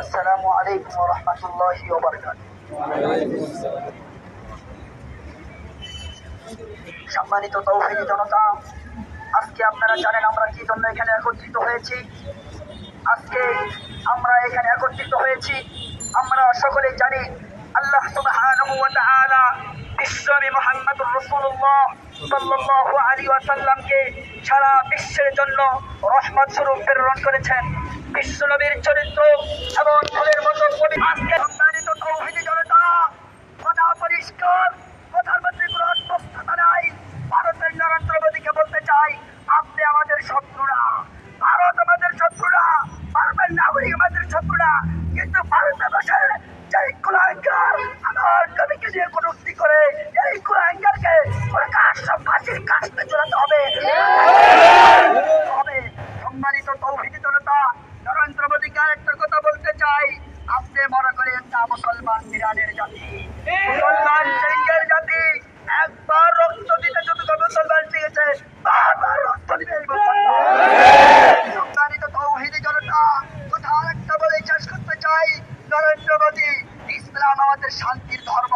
আসসালামু আলাইকুম রহমতুল্লাহি সম্মানিত তৌফিনী জনতা, আজকে আপনারা জানেন আমরা কি জন্য এখানে একত্রিত হয়েছি? আজকে আমরা এখানে একত্রিত হয়েছি। আমরা সকলে জানি আল্লাহ সুবহানাহু ওয়া তাআলা বিশ্বনবী মুহাম্মদুর রাসূলুল্লাহ সাল্লাল্লাহু আলাইহি ওয়াসাল্লামকে সারা বিশ্বের জন্য রহমত স্বরূপ প্রেরণ করেছেন। বিশ্বনবীর চরিত্র এবং ফুলের মতো কবি আজকে সম্মানিত পরিষ্কার অস্পষ্টতা নাই। ভারতের নরেন্দ্র বলতে চাই, আপনি আমাদের শত্রু ভারত আমাদের শত্রু ভারতের নাগরিক আমাদের শত্রু না কিন্তু ভারতে বসে যেই কুলাঙ্গার, আমার কবিকে দিয়ে কটুক্তি করে, এই কুলাঙ্গারকে তৌহিদি জনতা নরেন্দ্র মোদীকে কথা বলতে চাই। আপনি মনে করেন না মুসলমান ইরানের জাতি। মুসলমান সিংহের জাতি। একবার রক্ত দিতে যতটা মুসলমান শিখেছে বারবার রক্ত দিবে সম্মানিত তৌহিদি জনতা কথা আরেকটা বলে শেষ করতে চাই। নরেন্দ্র ইসলাম আমাদের শান্তির ধর্ম।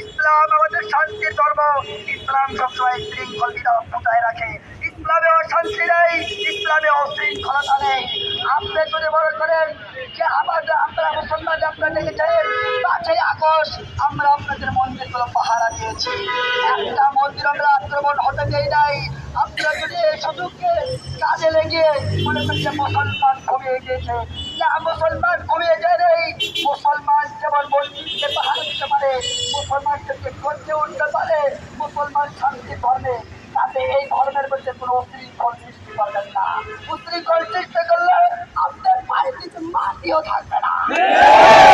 ইসলাম আমাদের শান্তির ধর্ম। ইসলাম সবসময় শৃঙ্খল বিধান রাখে। ইসলামে অশান্তি নেই। ইসলামে অশৃঙ্খলতা নেই আপনি যদি মনে করেন যে আমাদের আপনারা পাঁচই আগস্ট আমরা আপনাদের মন্দিরগুলো পাহারা দিয়েছি। মন্দির আমরা যদি এই সুযোগকে লেগে মনে করেন মুসলমান কমিয়ে গিয়েছে, না, মুসলমান কমিয়ে যায় নেই। মুসলমান যেমন মন্দিরকে পাহারা দিতে পারে, মুসলমান থেকে করতে উঠতে পারে, মুসলমান শান্তি ধর্মে। তাতে এই ধর্মের মধ্যে কোনো উশৃঙ্খল সৃষ্টি করবেন না। উশৃঙ্খল সৃষ্টি করলে আপনার পায়ে কিছু মাটিও থাকবে Yeah!